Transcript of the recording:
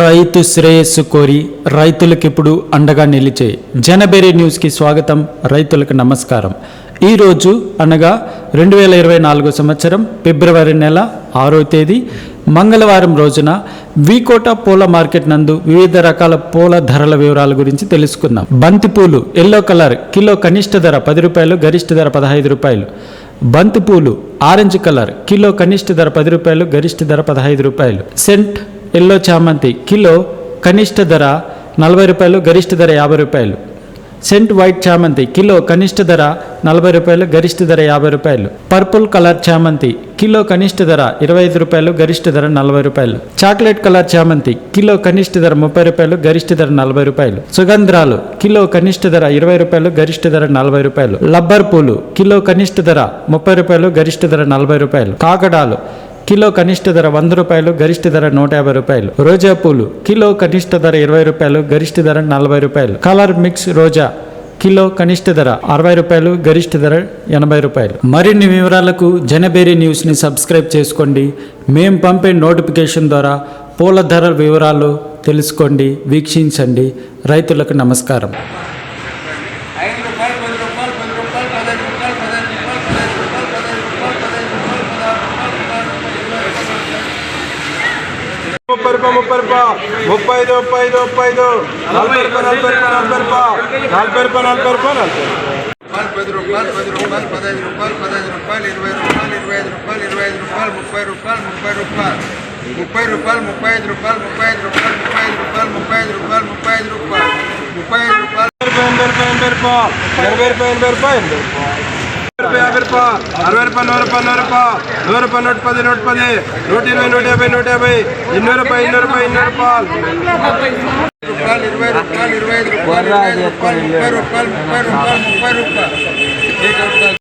రైతు శ్రేయస్సు కోరి రైతులకు ఇప్పుడు అండగా నిలిచే జనబెరి న్యూస్కి స్వాగతం. రైతులకు నమస్కారం. ఈరోజు అనగా రెండు వేల ఇరవై నాలుగు సంవత్సరం ఫిబ్రవరి నెల ఆరో తేదీ మంగళవారం రోజున వీకోట పూల మార్కెట్ నందు వివిధ రకాల పూల ధరల వివరాల గురించి తెలుసుకుందాం. బంతిపూలు ఎల్లో కలర్ కిలో కనిష్ట ధర పది రూపాయలు గరిష్ట ధర పదహైదు రూపాయలు. బంతిపూలు ఆరెంజ్ కలర్ కిలో కనిష్ట ధర పది రూపాయలు గరిష్ట ధర పదహైదు రూపాయలు. సెంట్ ఎల్లో చామంతి. కిలో కనిష్ట ధర నలభై రూపాయలు గరిష్ట ధర యాభై రూపాయలు. సెంట్ వైట్ చామంతి. కిలో కనిష్ట ధర నలభై రూపాయలు గరిష్ట ధర యాభై రూపాయలు. పర్పుల్ కలర్ చామంతి. కిలో కనిష్ట ధర ఇరవై ఐదు రూపాయలు గరిష్ట ధర నలభై రూపాయలు. చాక్లెట్ కలర్ చామంతి. కిలో కనిష్ట ధర ముప్పై రూపాయలు గరిష్ట ధర నలభై రూపాయలు. సుగంధ్రాలు కిలో కనిష్ట ధర ఇరవై రూపాయలు గరిష్ట ధర నలభై రూపాయలు. లబ్బర్ పూలు. కిలో కనిష్ట ధర ముప్పై రూపాయలు గరిష్ట ధర నలభై రూపాయలు. కాకడాలు. కిలో కనిష్ట ధర వంద రూపాయలు గరిష్ట ధర నూట యాభై రూపాయలు. రోజా పూలు కిలో కనిష్ట ధర ఇరవై రూపాయలు గరిష్ట ధర నలభై రూపాయలు. కలర్ మిక్స్ రోజా కిలో కనిష్ట ధర అరవై రూపాయలు గరిష్ట ధర ఎనభై రూపాయలు. మరిన్ని వివరాలకు జనబేరి న్యూస్ని సబ్స్క్రైబ్ చేసుకోండి. మేము పంపే నోటిఫికేషన్ ద్వారా పూల ధర వివరాలు తెలుసుకోండి వీక్షించండి. రైతులకు నమస్కారం ఐదు రూపాయలు పది రూపాయలు పది రూపాయలు పదహైదు రూపాయలు పదహైదు రూపాయలు పదహైదు రూపాయలు పదహైదు రూపాయలు పదహారు రూపాయలు ముప్పై రూపాయ ముప్పై రూపాయ ముప్పై ఐదు ముప్పై ఐదు ముప్పై ఐదు. నలభై రూపాయ నలభై రూపాయ నలభై రూపాయ నలభై రూపాయ నలభై రూపాయ పది రూపాయలు పది రూపాయలు పదహైదు రూపాయలు పదహైదు రూపాయలు ఇరవై రూపాయలు ఇరవై ఐదు రూపాయలు ఇరవై ఐదు రూపాయలు ముప్పై రూపాయలు ముప్పై రూపాయలు. ముప్పై రూపాయలు ముప్పై ఐదు రూపాయలు ముప్పై ఐదు రూపాయలు ముప్పై ఐదు రూపాయలు ముప్పై ఐదు రూపాయలు ముప్పై ఐదు రూపాయలు. ముప్పై ఐదు రూపాయలు. ఎనభై రూపాయ ఎనభై రూపాయ ఎనభై రూపాయ ఎనభై రూపాయ యాభై యాభై రూపాయ అరవై రూపాయ నూరు రూపాయ నూరు రూపాయ నూరు రూపాయ నూట పది నూట పది నూట ఇరవై నూట యాభై నూట యాభై ఇన్నూరు రూపాయ ఇన్నూరు రూపాయ ఇన్నూరు రూపాయలు. రూపాయలు ఇరవై రూపాయలు ఇరవై ఐదు రూపాయలు ఇరవై ఐదు రూపాయలు ముప్పై రూపాయలు ముప్పై రూపాయలు ముప్పై రూపాయలు.